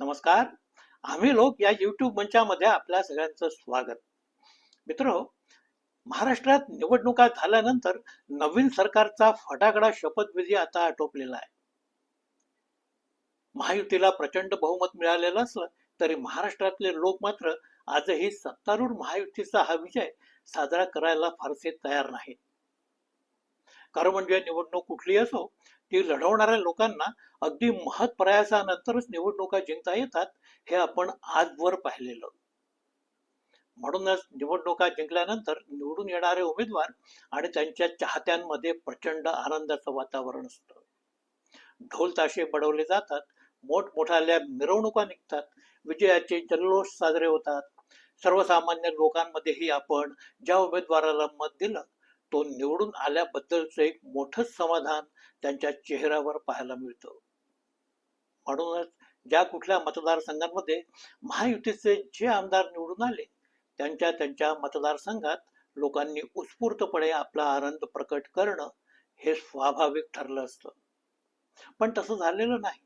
नमस्कार. आम्ही लोक या युट्यूब मंचामध्ये आपल्या सगळ्यांचं स्वागत. मित्र महाराष्ट्रात निवडणुका झाल्यानंतर नवीन सरकारचा फटाकडा शपथविधी आता आटोपलेला आहे. महायुतीला प्रचंड बहुमत मिळालेलं असलं तरी महाराष्ट्रातले लोक मात्र आजही सत्तारूढ महायुतीचा हा विजय साजरा करायला फारसे तयार नाहीत. कारण म्हणजे निवडणूक कुठली असो ती लढवणाऱ्या लोकांना अगदी महत् प्रयासानंतरच निवडणुका जिंकता येतात हे आपण आजवर पाहिलेलं. म्हणूनच निवडणुका जिंकल्यानंतर निवडून येणारे उमेदवार आणि त्यांच्या चाहत्यांमध्ये प्रचंड आनंदाचं वातावरण असतं. ढोल ताशे बडवले जातात मोठमोठाल्या मिरवणुका निघतात विजयाचे जल्लोष साजरे होतात. सर्वसामान्य लोकांमध्येही आपण ज्या उमेदवाराला मत दिलं तो निवडून आल्याबद्दलचं एक मोठंच समाधान त्यांच्या चेहऱ्यावर पाहायला मिळतं. म्हणूनच ज्या कुठल्या मतदारसंघांमध्ये महायुतीचे जे आमदार निवडून आले त्यांच्या त्यांच्या मतदारसंघात लोकांनी उत्स्फूर्तपणे आपला आनंद प्रकट करणं हे स्वाभाविक ठरलं असतं. पण तसं झालेलं नाही.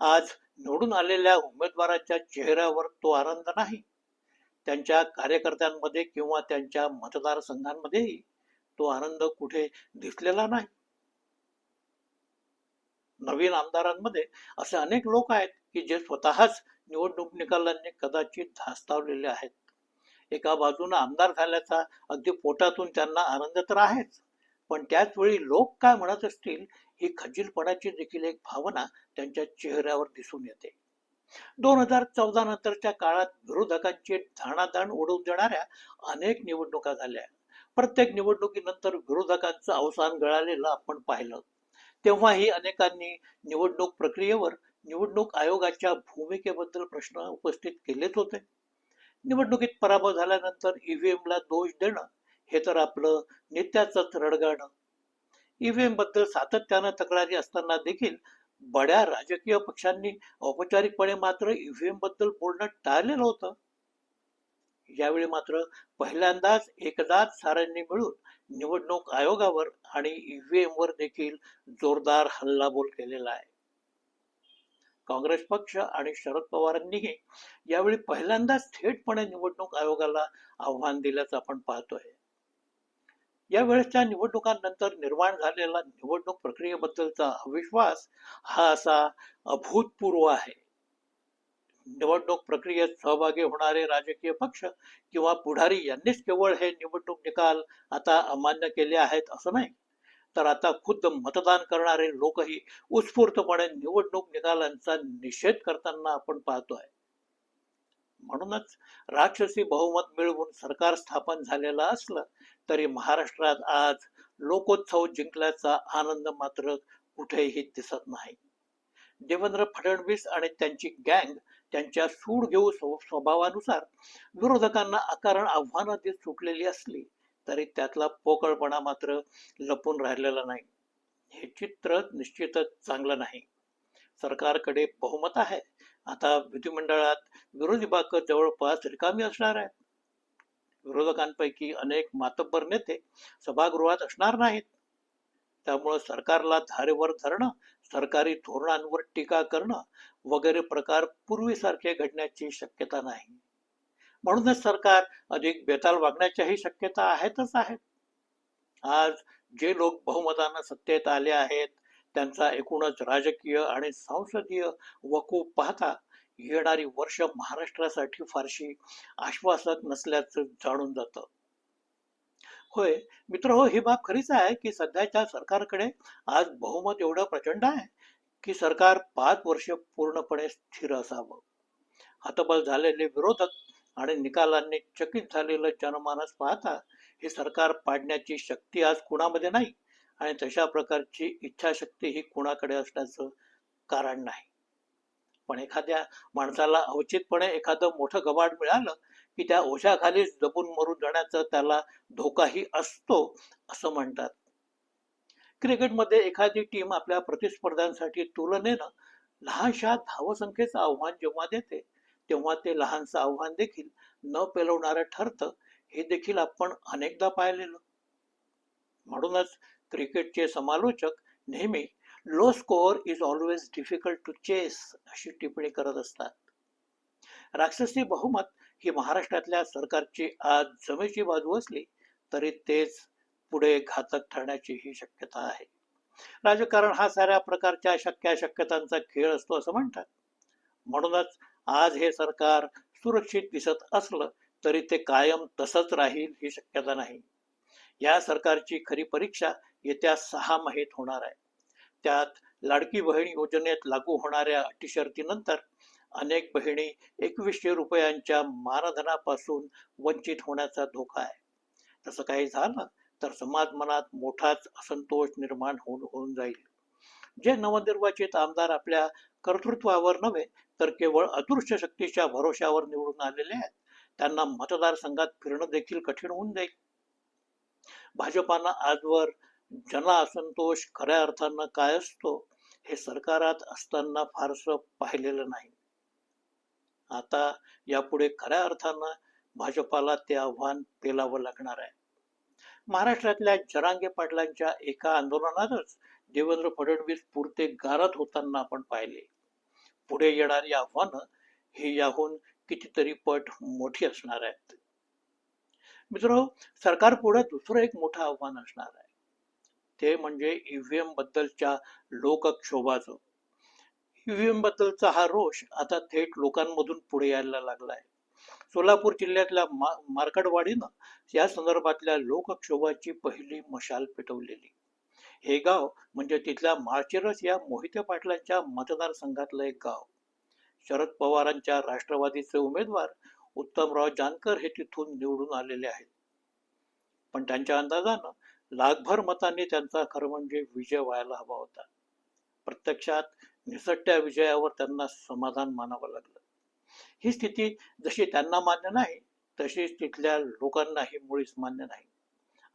आज निवडून आलेल्या उमेदवाराच्या चेहऱ्यावर तो आनंद नाही. त्यांच्या कार्यकर्त्यांमध्ये किंवा त्यांच्या मतदारसंघांमध्येही तो आनंद कुठे दिसलेला नाही. नवीन आमदारांमध्ये असे अनेक लोक आहेत की जे स्वतःच निवडणूक निकालांनी कदाचित धास्तावलेले आहेत. एका बाजूने आमदार झाल्याचा अगदी पोटातून त्यांना आनंद तर आहेच पण त्याच वेळी लोक काय म्हणत असतील ही खजीलपणाची देखील एक भावना त्यांच्या चेहऱ्यावर दिसून येते. दोन हजार चौदा नंतरच्या काळात विरोधकांची धाणाधाण उडवून देणाऱ्या अनेक निवडणुका झाल्या. प्रत्येक निवडणुकीनंतर विरोधकांचं अवसान गळालेलं आपण पाहिलं. तेव्हाही अनेकांनी निवडणूक प्रक्रियेवर निवडणूक आयोगाच्या भूमिकेबद्दल प्रश्न उपस्थित केलेच होते. निवडणुकीत पराभव झाल्यानंतर ईव्हीएम ला दोष देणं हे तर आपलं नित्याचंच रडगाणं. ईव्हीएमबद्दल सातत्यानं तक्रारी असताना देखील बड्या राजकीय पक्षांनी औपचारिकपणे मात्र ईव्हीएमबद्दल बोलणं टाळलेलं होतं. यावेळी मात्र पहिल्यांदाच एकदाच साऱ्यांनी मिळून निवडणूक आयोगावर आणि ईव्हीएम वर देखील जोरदार हल्लाबोल केलेला आहे. काँग्रेस पक्ष आणि शरद पवारांनीही यावेळी पहिल्यांदाच थेटपणे निवडणूक आयोगाला आव्हान दिल्याचं आपण पाहतोय. यावेळेसच्या निवडणुकांनंतर निर्माण झालेला निवडणूक प्रक्रियेबद्दलचा अविश्वास हा असा अभूतपूर्व आहे. निवडणूक प्रक्रियेत सहभागी होणारे राजकीय पक्ष किंवा पुढारी यांनीच केवळ हे निवडणूक निकाल आता अमान्य केले आहेत असं नाही. तर आता खुद्द मतदान करणारे लोकही उत्स्फूर्तपणे निवडणूक निकालांचा निषेध करताना आपण पाहतोय. म्हणूनच राक्षसी बहुमत मिळवून सरकार स्थापन झालेलं असलं तरी महाराष्ट्रात आज लोकोत्सव जिंकल्याचा आनंद मात्र कुठेही दिसत नाही. देवेंद्र फडणवीस आणि त्यांची गँग त्यांच्या सूड घेऊ स्वभावानुसार विरोधकांना आकारण आव्हानं देत सुटलेली असली तरी त्यातला पोकळपणा मात्र लपून राहिलेला नाही. हे चित्र निश्चितच चांगलं नाही. सरकारकडे बहुमत आहे. आता विधिमंडळात विरोधी बाक जवळपास रिकामी असणार आहे विरोधकांपैकी अनेक मातब्बर नेते सभागृहात असणार नाहीत. त्यामुळे सरकारला धारेवर धरणं सरकारी धोरणांवर टीका करणं वगैरे प्रकार पूर्वीसारखे घडण्याची शक्यता नाही. म्हणूनच सरकार अधिक बेताल वागण्याच्याही शक्यता आहेतच आहेत. आज जे लोक बहुमतानं सत्तेत आले आहेत त्यांचा एकूणच राजकीय आणि संसदीय वकूप पाहता येणारी वर्ष महाराष्ट्रासाठी फारशी आश्वासक नसल्याचं जाणून जातं. होय. मित्र हो ही बाब खरीच आहे की सध्याच्या सरकारकडे आज बहुमत एवढं प्रचंड आहे की सरकार पाच वर्ष पूर्णपणे स्थिर असावं. हतबल झालेले विरोधक आणि निकालांनी चकित झालेलं जनमानस पाहता हे सरकार पाडण्याची शक्ती आज कुणामध्ये नाही आणि तशा प्रकारची इच्छाशक्ती ही कुणाकडे असण्याचं कारण नाही. पण एखाद्या माणसाला अवचितपणे एखादं मोठं गबाड मिळालं की त्या ओझ्याखालीच जपून मरून जाण्याचा त्याला धोकाही असतो असं म्हणतात. क्रिकेटमध्ये एखादी टीम आपल्या प्रतिस्पर्ध्यांसाठी तुलनेनं लहानशा धावसंख्येचं आव्हान जेव्हा देते तेव्हा ते लहानसं आव्हान देखील न पेलवणारं ठरतं हे देखील आपण अनेकदा पाहिलेलं. म्हणूनच क्रिकेटचे समालोचक नेहमी low score is always difficult to chase अशी टिप्पणी करत असतात. राक्षसी बहुमत की महाराष्ट्रातल्या सरकारची आज जमेची बाजू असली तरी तेच पुढे घातक ठरण्याची ही शक्यता आहे. राजकारण हा साऱ्या प्रकारच्या शक्य शक्यतांचा खेळ असतो असं म्हणतात. म्हणूनच आज हे सरकार सुरक्षित दिसत असलं तरी ते कायम तसंच राहील ही शक्यता नाही. या सरकारची खरी परीक्षा येत्या सहा माहीत होणार आहे. त्यात लाडकी बहीण योजनेत लागू होणाऱ्या अटीशर्तीनंतर अनेक बहिणी एकवीसशे रुपयांच्या मानधनापासून वंचित होण्याचा धोका आहे. तसं काही झालं तर समाज मनात मोठाच असंतोष निर्माण होऊन होऊन जाईल. जे नवनिर्वाचित आमदार आपल्या कर्तृत्वावर नव्हे तर केवळ अदृश्य शक्तीच्या भरोशावर निवडून आलेले आहेत. त्यांना मतदारसंघात फिरणं देखील कठीण होऊन जाईल. भाजपानं आजवर जन असंतोष खऱ्या अर्थानं काय असतो हे सरकारात असताना फारसं पाहिलेलं नाही. आता यापुढे खऱ्या अर्थानं भाजपाला ते आव्हान पेलावं लागणार आहे. महाराष्ट्रातल्या जरांगे पाटलांच्या एका आंदोलनातच देवेंद्र फडणवीस पुरते गारत होताना आपण पाहिले. पुढे येणारी आव्हानं ही याहून कितीतरी पट मोठी असणार आहेत. मित्र सरकार पुढे दुसरं एक मोठं आव्हान असणार आहे. ते म्हणजे ईव्हीएम बद्दलच्या लोकक्षोभाचं. ईव्हीएम बद्दलचा हा रोष आता थेट लोकांमधून पुढे यायला लागलाय. सोलापूर जिल्ह्यातल्या मा मार्कडवाडीनं या संदर्भातल्या लोकक्षोभाची पहिली मशाल पेटवलेली. हे गाव म्हणजे तिथल्या माळशिरस या मोहिते पाटलांच्या मतदारसंघातलं एक गाव. शरद पवारांच्या राष्ट्रवादीचे उमेदवार उत्तमराव जानकर हे तिथून निवडून आलेले आहेत. पण त्यांच्या अंदाजानं लाखभर मतांनी त्यांचा खरं म्हणजे विजय व्हायला हवा होता. प्रत्यक्षात निसटत्या विजयावर त्यांना समाधान मानावं लागलं. ही स्थिती जशी त्यांना मान्य नाही तशीच तिथल्या लोकांनाही मुळीच मान्य नाही.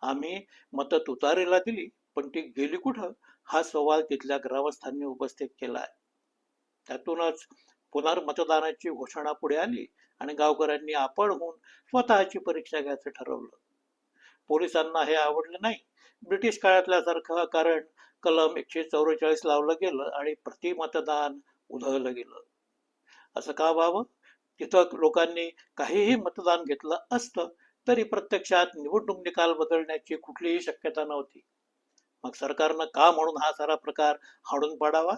आम्ही मतं उतारेला दिली पण ती गेली कुठं? हा सवाल तिथल्या ग्रामस्थांनी उपस्थित केला. आहे त्यातूनच पुनर्मतदानाची घोषणा पुढे आली आणि गावकऱ्यांनी आपण होऊन स्वतःची परीक्षा घ्यायचं ठरवलं. पोलिसांना हे आवडलं नाही. ब्रिटिश काळातल्यासारखं कारण कलम एकशे चौवेचाळीस लावलं गेलं आणि प्रतिमतदान उधळलं गेलं. असं का व्हावं? तिथं लोकांनी काहीही मतदान घेतलं असतं तरी प्रत्यक्षात निवडणूक निकाल बदलण्याची कुठलीही शक्यता नव्हती. मग सरकारनं का म्हणून हा सारा प्रकार हाडून पाडावा?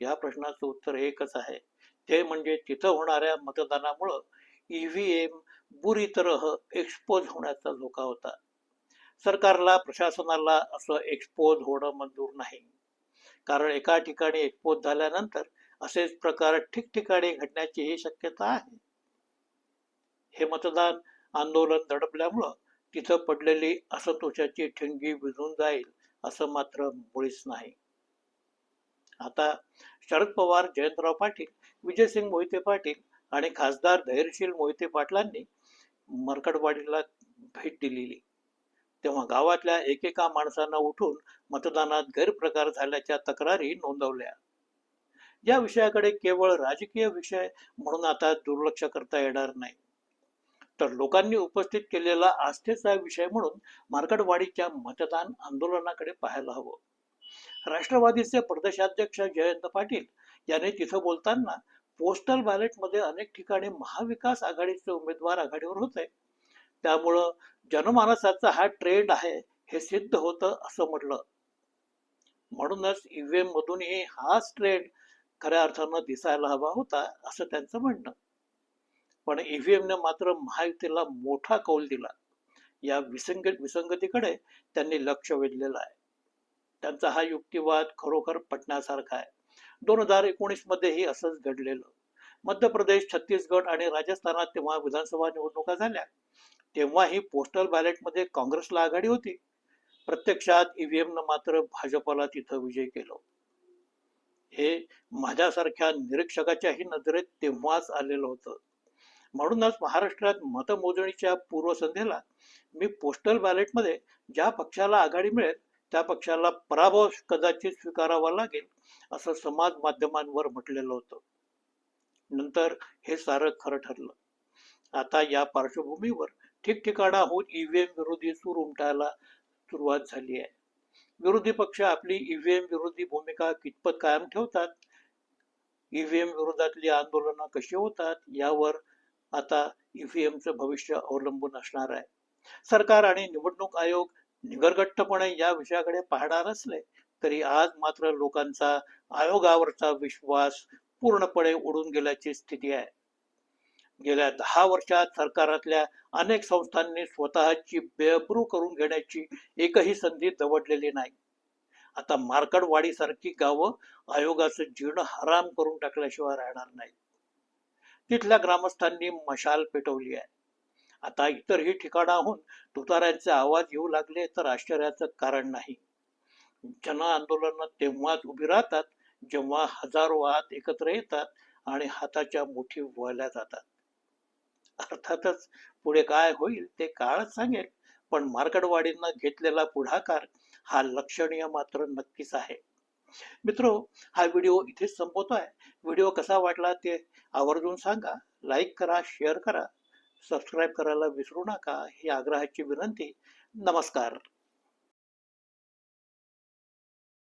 या प्रश्नाचं उत्तर एकच आहे. ते म्हणजे तिथं होणाऱ्या मतदानामुळं ईव्हीएम बुरी तरह एक्सपोज होण्याचा धोका होता. सरकारला प्रशासनाला असं एक्सपोज होणं मंजूर नाही. कारण एका ठिकाणी एक्सपोज झाल्यानंतर असेच प्रकार ठिकठिकाणी घडण्याची ही शक्यता आहे. हे मतदान आंदोलन दडपल्यामुळं तिथं पडलेली असंतोषाची ठिणगी विझून जाईल असं मात्र मुळीच नाही. आता शरद पवार जयंतराव पाटील विजयसिंग मोहिते पाटील आणि खासदार धैर्यशील मोहिते पाटलांनी मरकडवाडीला भेट दिलेली. तेव्हा गावातल्या एकेका माणसांना उठून मतदानात गैरप्रकार झाल्याच्या तक्रारी नोंदवल्या. या विषयाकडे केवळ राजकीय विषय म्हणून आता दुर्लक्ष करता येणार नाही. तर लोकांनी उपस्थित केलेला आस्थेचा विषय म्हणून मार्कडवाडीच्या मतदान आंदोलनाकडे पाहायला हवं. राष्ट्रवादीचे प्रदेशाध्यक्ष जयंत पाटील यांनी तिथं बोलताना पोस्टल बॅलेटमध्ये अनेक ठिकाणी महाविकास आघाडीचे उमेदवार आघाडीवर होते. त्यामुळं जनमानसाचा हा ट्रेंड आहे हे सिद्ध होतं असं म्हटलं. म्हणूनच ईव्हीएम मधूनही हाच ट्रेंड खऱ्या अर्थानं दिसायला हवा होता असं त्यांचं म्हणणं. पण ईव्हीएमने मात्र महायुतीला मोठा कौल दिला. या विसंग विसंगतीकडे त्यांनी लक्ष वेधलेलं आहे. त्यांचा हा युक्तिवाद खरोखर पटण्यासारखा आहे. दोन हजार एकोणीस मध्येही असंच घडलेलं. मध्य प्रदेश छत्तीसगड आणि राजस्थानात तेव्हा विधानसभा निवडणुका झाल्या. तेव्हा ही पोस्टल बॅलेटमध्ये काँग्रेसला आघाडी होती. प्रत्यक्षात ईव्हीएमनं मात्र भाजपला तिथं विजय केलं. हे माझ्यासारख्या निरीक्षकाच्याही नजरेत तेव्हाच आलेलं होतं. म्हणूनच महाराष्ट्रात मतमोजणीच्या पूर्वसंध्येला मी पोस्टल बॅलेटमध्ये ज्या पक्षाला आघाडी मिळेल त्या पक्षाला पराभव कदाचित स्वीकारावा लागेल असं समाज माध्यमांवर म्हटलेलं होतं. नंतर हे सारं खरं ठरलं. आता या पार्श्वभूमीवर ठिकठिकाणाहून ईव्हीएम विरोधी सूर उमटायला सुरुवात झाली आहे. विरोधी पक्ष आपली ईव्हीएम विरोधी भूमिका कितपत कायम ठेवतात? ईव्हीएम विरोधातली आंदोलनं कशी होतात? यावर आता ईव्हीएमचं भविष्य अवलंबून असणार आहे. सरकार आणि निवडणूक आयोग निगरगट्टपणे या विषयाकडे पाहणार असले तरी आज मात्र लोकांचा आयोगावरचा विश्वास पूर्णपणे उडून गेल्याची स्थिती आहे. गेल्या दहा वर्षात सरकारातल्या अनेक संस्थांनी स्वतःची बेअब्रू करून घेण्याची एकही संधी दवडलेली नाही. आता मार्कडवाडीसारखी गावं आयोगाचं जीर्ण हराम करून टाकल्याशिवाय राहणार नाही तिथल्या ग्रामस्थांनी मशाल पेटवली आहे. आता इतरही ठिकाणाहून तुताऱ्यांचे आवाज येऊ लागले तर आश्चर्याचं कारण नाही. जन आंदोलन तेव्हाच उभी राहतात जेव्हा हजारो आत एकत्र येतात आणि हाताच्या मुठी वळल्या जातात. अर्थातच पुढे काय होईल ते काळच सांगेल. पण मार्कडवाडीनं घेतलेला पुढाकार हा लक्षणीय मात्र नक्कीच आहे. मित्रो हा व्हिडिओ इथेच संपवतोय. व्हिडिओ कसा वाटला ते आवर्जून सांगा. लाईक करा शेअर करा. सबस्क्राईब करायला विसरू नका ही आग्रहाची विनंती. नमस्कार.